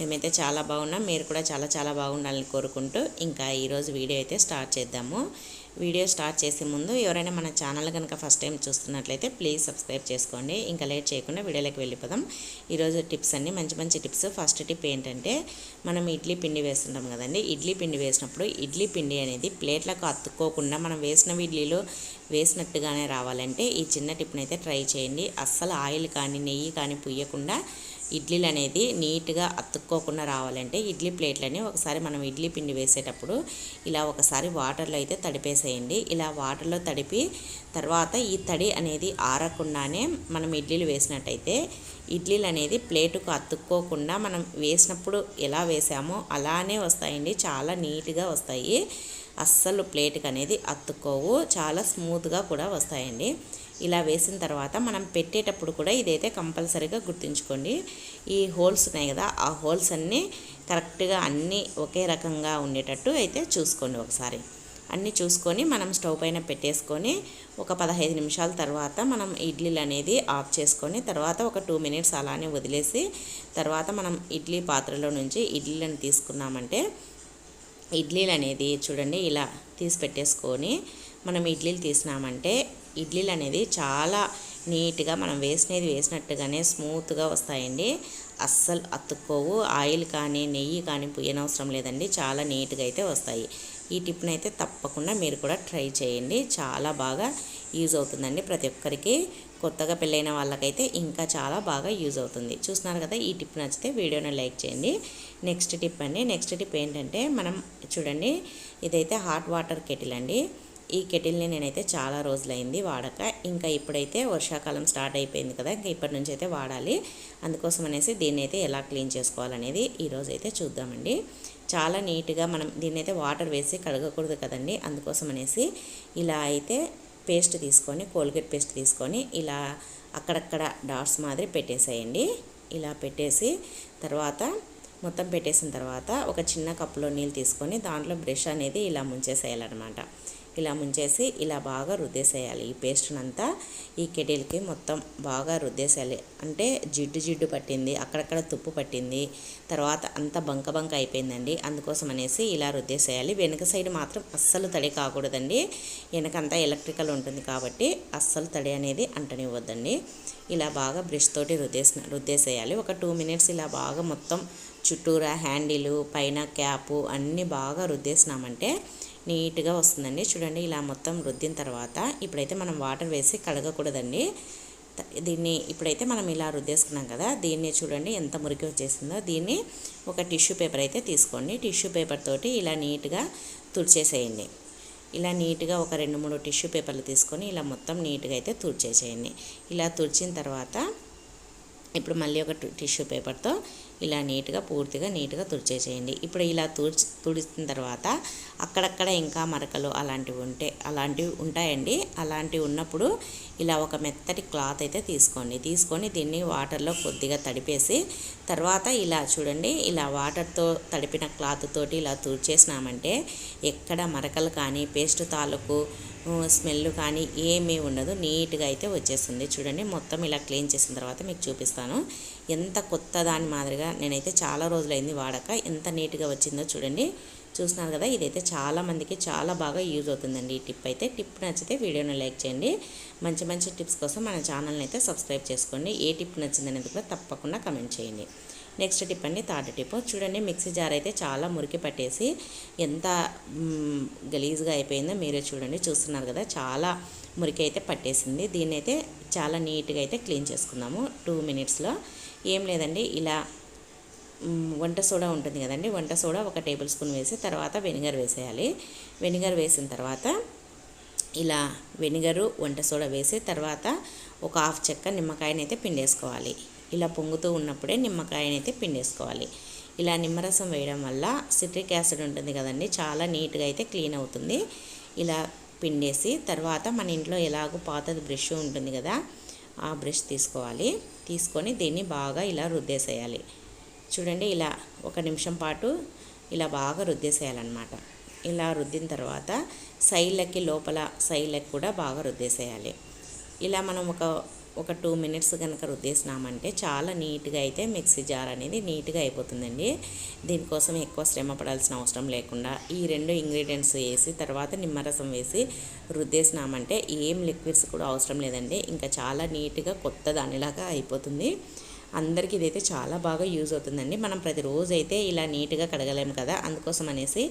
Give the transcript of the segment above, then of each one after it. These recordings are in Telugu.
మేమైతే చాలా బాగున్నాం. మీరు కూడా చాలా చాలా బాగుండాలని కోరుకుంటూ ఇంకా ఈరోజు వీడియో అయితే స్టార్ట్ చేద్దాము. వీడియో స్టార్ట్ చేసే ముందు ఎవరైనా మన ఛానల్ కనుక ఫస్ట్ టైం చూస్తున్నట్లయితే ప్లీజ్ సబ్స్క్రైబ్ చేసుకోండి. ఇంకా లేట్ చేయకుండా వీడియోలోకి వెళ్ళిపోదాం. ఈరోజు టిప్స్ అన్ని మంచి మంచి టిప్స్. ఫస్ట్ టిప్ ఏంటంటే మనం ఇడ్లీ పిండి వేస్తుంటాం కదండి. ఇడ్లీ పిండి వేసినప్పుడు ఇడ్లీ పిండి అనేది ప్లేట్లకు అతుక్కోకుండా మనం వేసిన ఇడ్లీలో వేసినట్టుగానే రావాలంటే ఈ చిన్న టిప్ని అయితే ట్రై చేయండి. అస్సలు ఆయిల్ కానీ నెయ్యి కానీ పుయ్యకుండా ఇడ్లీలు అనేది నీట్గా అతుక్కోకుండా రావాలంటే ఇడ్లీ ప్లేట్లని ఒకసారి మనం ఇడ్లీ పిండి వేసేటప్పుడు ఇలా ఒకసారి వాటర్లో అయితే తడిపేసేయండి. ఇలా వాటర్లో తడిపి తర్వాత ఈ తడి అనేది ఆరకుండానే మనం ఇడ్లీలు వేసినట్టయితే ఇడ్లీలు అనేది ప్లేటుకు అతుక్కోకుండా మనం వేసినప్పుడు ఎలా వేసామో అలానే వస్తాయండి. చాలా నీట్గా వస్తాయి. అస్సలు ప్లేట్కి అనేది అతుక్కోవు. చాలా స్మూత్గా కూడా వస్తాయండి. ఇలా వేసిన తర్వాత మనం పెట్టేటప్పుడు కూడా ఇదైతే కంపల్సరీగా గుర్తుంచుకోండి. ఈ హోల్స్ ఉన్నాయి కదా ఆ హోల్స్ అన్నీ కరెక్ట్గా అన్నీ ఒకే రకంగా ఉండేటట్టు అయితే చూసుకోండి ఒకసారి. అన్నీ చూసుకొని మనం స్టవ్ పైన పెట్టేసుకొని ఒక పదహైదు నిమిషాల తర్వాత మనం ఇడ్లీలు అనేది ఆఫ్ చేసుకొని తర్వాత ఒక టూ మినిట్స్ అలానే వదిలేసి తర్వాత మనం ఇడ్లీ పాత్రలో నుంచి ఇడ్లీలను తీసుకున్నామంటే ఇడ్లీలు అనేది చూడండి ఇలా తీసి పెట్టేసుకొని మనం ఇడ్లీలు తీసినామంటే ఇడ్లీలు అనేది చాలా నీట్గా మనం వేసినది వేసినట్టుగానే స్మూత్గా వస్తాయండి. అస్సలు అతుక్కోవు. ఆయిల్ కానీ నెయ్యి కానీ పుయ్యనవసరం లేదండి. చాలా నీట్గా అయితే వస్తాయి. ఈ టిప్ని అయితే తప్పకుండా మీరు కూడా ట్రై చేయండి. చాలా బాగా యూజ్ అవుతుందండి ప్రతి ఒక్కరికి. కొత్తగా పెళ్ళైన వాళ్ళకైతే ఇంకా చాలా బాగా యూజ్ అవుతుంది. చూస్తున్నారు కదా ఈ టిప్ నచ్చితే వీడియోని లైక్ చేయండి. నెక్స్ట్ టిప్ అండి. నెక్స్ట్ టిప్ ఏంటంటే మనం చూడండి ఇదైతే హాట్ వాటర్ కెటిల్ అండి. ఈ కెటిల్ని నేనైతే చాలా రోజులైంది వాడక. ఇంకా ఇప్పుడైతే వర్షాకాలం స్టార్ట్ అయిపోయింది కదా ఇంకా ఇప్పటి నుంచి అయితే వాడాలి. అందుకోసం అనేసి దీన్ని అయితే ఎలా క్లీన్ చేసుకోవాలనేది ఈరోజు అయితే చూద్దామండి. చాలా నీట్గా మనం దీన్ని అయితే వాటర్ వేసి కడగకూడదు కదండి. అందుకోసం అనేసి ఇలా అయితే పేస్ట్ తీసుకొని కోల్గేట్ పేస్ట్ తీసుకొని ఇలా అక్కడక్కడ డాట్స్ మాదిరి పెట్టేసేయండి. ఇలా పెట్టేసి తర్వాత మొత్తం పెట్టేసిన తర్వాత ఒక చిన్న కప్పులో నీళ్ళు తీసుకొని దాంట్లో బ్రష్ అనేది ఇలా ముంచేసేయాలన్నమాట. ఇలా ముంచేసి ఇలా బాగా రుద్దేసేయాలి. ఈ పేస్ట్నంతా ఈ కెటిల్కి మొత్తం బాగా రుద్దేసేయాలి. అంటే జిడ్డు జిడ్డు పట్టింది అక్కడక్కడ తుప్పు పట్టింది తర్వాత అంత బంక బంక అయిపోయిందండి. అందుకోసం అనేసి ఇలా రుద్దేసేయాలి. వెనుక సైడ్ మాత్రం అస్సలు తడి కాకూడదండి. వెనకంతా ఎలక్ట్రికల్ ఉంటుంది కాబట్టి అస్సలు తడి అనేది అంటనివ్వద్దండి. ఇలా బాగా బ్రష్ తోటి రుద్దేసిన రుద్దేసేయాలి. ఒక టూ మినిట్స్ ఇలా బాగా మొత్తం చుట్టూరా హ్యాండిలు పైన క్యాపు అన్నీ బాగా రుద్దేసినామంటే నీట్గా వస్తుందండి. చూడండి ఇలా మొత్తం రుద్దిన తర్వాత ఇప్పుడైతే మనం వాటర్ వేసి కడగకూడదండి. దీన్ని ఇప్పుడైతే మనం ఇలా రుద్దేసుకున్నాం కదా దీన్ని చూడండి ఎంత మురికి వచ్చేసిందో. దీన్ని ఒక టిష్యూ పేపర్ అయితే తీసుకోండి. టిష్యూ పేపర్ తోటి ఇలా నీట్గా తుడిచేసేయండి. ఇలా నీట్గా ఒక రెండు మూడు టిష్యూ పేపర్లు తీసుకొని ఇలా మొత్తం నీట్గా అయితే తుడిచేసేయండి. ఇలా తుడిచిన తర్వాత ఇప్పుడు మళ్ళీ ఒక టిష్యూ పేపర్తో ఇలా నీట్గా పూర్తిగా నీట్గా తుడిచేసేయండి. ఇప్పుడు ఇలా తుడిచి తుడిచిన తర్వాత అక్కడక్కడ ఇంకా మరకలు అలాంటివి ఉంటే అలాంటివి ఉంటాయండి. అలాంటివి ఉన్నప్పుడు ఇలా ఒక మెత్తటి క్లాత్ అయితే తీసుకోండి. తీసుకొని దీన్ని వాటర్లో కొద్దిగా తడిపేసి తర్వాత ఇలా చూడండి ఇలా వాటర్తో తడిపిన క్లాత్ తోటి ఇలా తుడిచేసినామంటే ఎక్కడ మరకలు కానీ పేస్ట్ తాలూకు స్మెల్ కానీ ఏమీ ఉండదు. నీట్గా అయితే వచ్చేస్తుంది. చూడండి మొత్తం ఇలా క్లీన్ చేసిన తర్వాత మీకు చూపిస్తాను. ఎంత కొత్త దాని మాదిరిగా నేనైతే చాలా రోజులైంది వాడక. ఎంత నీట్గా వచ్చిందో చూడండి. చూస్తున్నారు కదా ఇదైతే చాలా మందికి చాలా బాగా యూజ్ అవుతుందండి ఈ టిప్ అయితే. టిప్ నచ్చితే వీడియోని లైక్ చేయండి. మంచి మంచి టిప్స్ కోసం మన ఛానల్ని అయితే సబ్స్క్రైబ్ చేసుకోండి. ఏ టిప్ నచ్చిందనేది కూడా తప్పకుండా కమెంట్ చేయండి. నెక్స్ట్ టిప్ అండి థర్డ్ టిప్. చూడండి మిక్సీ జార్ అయితే చాలా మురికి పట్టేసి ఎంత గలీజ్గా అయిపోయిందో మీరే చూడండి. చూస్తున్నారు కదా చాలా మురికి అయితే పట్టేసింది. దీన్ని అయితే చాలా నీట్గా అయితే క్లీన్ చేసుకుందాము. టూ మినిట్స్లో. ఏం లేదండి ఇలా వంట సోడా ఉంటుంది కదండి. వంట సోడా ఒక టేబుల్ స్పూన్ వేసి తర్వాత వెనిగర్ వేసేయాలి. వెనిగర్ వేసిన తర్వాత ఇలా వెనిగరు వంట సోడా వేసి తర్వాత ఒక హాఫ్ చెక్క నిమ్మకాయనైతే పిండేసుకోవాలి. ఇలా పొంగుతూ ఉన్నప్పుడే నిమ్మకాయనైతే పిండేసుకోవాలి. ఇలా నిమ్మరసం వేయడం వల్ల సిట్రిక్ యాసిడ్ ఉంటుంది కదండి. చాలా నీట్గా అయితే క్లీన్ అవుతుంది. ఇలా పిండేసి తర్వాత మన ఇంట్లో ఎలాగో పాతది బ్రష్ ఉంటుంది కదా ఆ బ్రష్ తీసుకోవాలి. తీసుకొని దీన్ని బాగా ఇలా రుద్దేసేయాలి. చూడండి ఇలా ఒక నిమిషం పాటు ఇలా బాగా రుద్దేసేయాలన్నమాట. ఇలా రుద్దిన తర్వాత సైడ్లకి లోపల సైడ్లకి కూడా బాగా రుద్దేసేయాలి. ఇలా మనం ఒక ఒక టూ మినిట్స్ కనుక రుద్దేసినామంటే చాలా నీట్గా అయితే మిక్సీ జార్ అనేది నీట్గా అయిపోతుందండి. దీనికోసం ఎక్కువ శ్రమ పడాల్సిన అవసరం లేకుండా ఈ రెండు ఇంగ్రీడియంట్స్ వేసి తర్వాత నిమ్మరసం వేసి రుద్దేసినామంటే ఏం లిక్విడ్స్ కూడా అవసరం లేదండి. ఇంకా చాలా నీట్గా కొత్త దానిలాగా అయిపోతుంది. అందరికీ ఇదైతే చాలా బాగా యూజ్ అవుతుందండి. మనం ప్రతిరోజు అయితే ఇలా నీట్గా కడగలేము కదా అందుకోసం అనేసి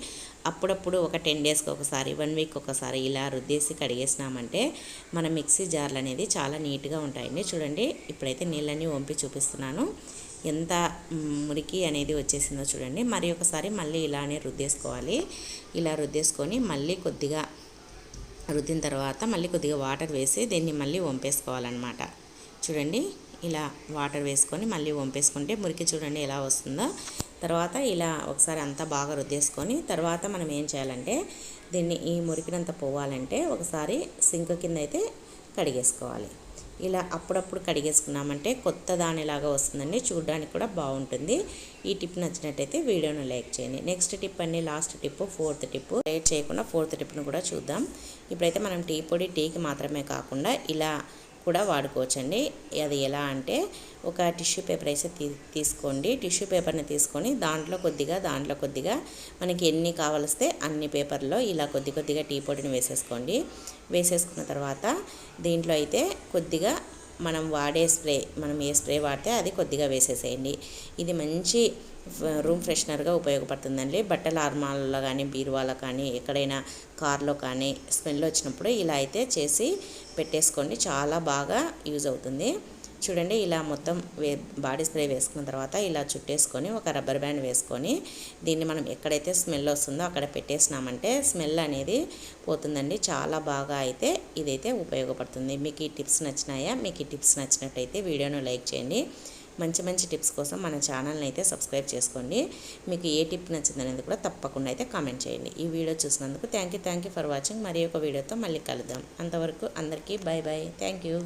అప్పుడప్పుడు ఒక టెన్ డేస్కి ఒకసారి వన్ వీక్ ఒకసారి ఇలా రుద్దేసి కడిగేసినామంటే మన మిక్సీ జార్లు అనేది చాలా నీట్గా ఉంటాయండి. చూడండి ఇప్పుడైతే నీళ్ళన్నీ వంపి చూపిస్తున్నాను. ఎంత మురికి అనేది వచ్చేసిందో చూడండి. మరి ఒకసారి మళ్ళీ ఇలానే రుద్దేసుకోవాలి. ఇలా రుద్దేసుకొని మళ్ళీ కొద్దిగా రుద్దిన తర్వాత మళ్ళీ కొద్దిగా వాటర్ వేసి దీన్ని మళ్ళీ వంపేసుకోవాలన్నమాట. చూడండి ఇలా వాటర్ వేసుకొని మళ్ళీ వంపేసుకుంటే మురికి చూడండి ఎలా వస్తుందో. తర్వాత ఇలా ఒకసారి అంతా బాగా రుద్దేసుకొని తర్వాత మనం ఏం చేయాలంటే దీన్ని ఈ మురికినంత పోవాలంటే ఒకసారి సింక్ కింద అయితే కడిగేసుకోవాలి. ఇలా అప్పుడప్పుడు కడిగేసుకున్నామంటే కొత్త దానిలాగా వస్తుందండి. చూడడానికి కూడా బాగుంటుంది. ఈ టిప్ నచ్చినట్టయితే వీడియోను లైక్ చేయండి. నెక్స్ట్ టిప్ అండి last tip fourth tip. Late చేయకుండా ఫోర్త్ టిప్ను కూడా చూద్దాం. ఇప్పుడైతే మనం టీ పొడి టీకి మాత్రమే కాకుండా ఇలా కూడా వాడుకోవచ్చండి. అది ఎలా అంటే ఒక టిష్యూ పేపర్ అయితే తీ తీసుకోండి. టిష్యూ పేపర్ని తీసుకొని దాంట్లో కొద్దిగా దాంట్లో కొద్దిగా మనకి ఎన్ని కావలిస్తే అన్ని పేపర్లో ఇలా కొద్ది కొద్దిగా టీ పొడిని వేసేసుకోండి. వేసేసుకున్న తర్వాత దీంట్లో అయితే కొద్దిగా మనం వాడే స్ప్రే మనం ఏ స్ప్రే వాడితే అది కొద్దిగా వేసేసేయండి. ఇది మంచి రూమ్ ఫ్రెషనర్గా ఉపయోగపడుతుందండి. బట్టల అర్మాలలో కానీ బీరువాలో కానీ ఎక్కడైనా కార్లో కానీ స్మెల్ వచ్చినప్పుడు ఇలా అయితే చేసి పెట్టేసుకోండి. చాలా బాగా యూజ్ అవుతుంది. చూడండి ఇలా మొత్తం వే బాడీ స్ప్రే వేసుకున్న తర్వాత ఇలా చుట్టేసుకొని ఒక రబ్బర్ బ్యాండ్ వేసుకొని దీన్ని మనం ఎక్కడైతే స్మెల్ వస్తుందో అక్కడ పెట్టేసినామంటే స్మెల్ అనేది పోతుందండి. చాలా బాగా అయితే ఇదైతే ఉపయోగపడుతుంది. మీకు ఈ టిప్స్ నచ్చినాయా? మీకు ఈ టిప్స్ నచ్చినట్టయితే వీడియోను లైక్ చేయండి. మంచి మంచి టిప్స్ కోసం మన ఛానల్ని అయితే సబ్స్క్రైబ్ చేసుకోండి. మీకు ఏ టిప్ నచ్చిందనేది కూడా తప్పకుండా అయితే కామెంట్ చేయండి. ఈ వీడియో చూసినందుకు thank you thank you for watching. మరి ఒక వీడియోతో మళ్ళీ కలుద్దాం. అంతవరకు అందరికీ బాయ్ బాయ్ థ్యాంక్ యూ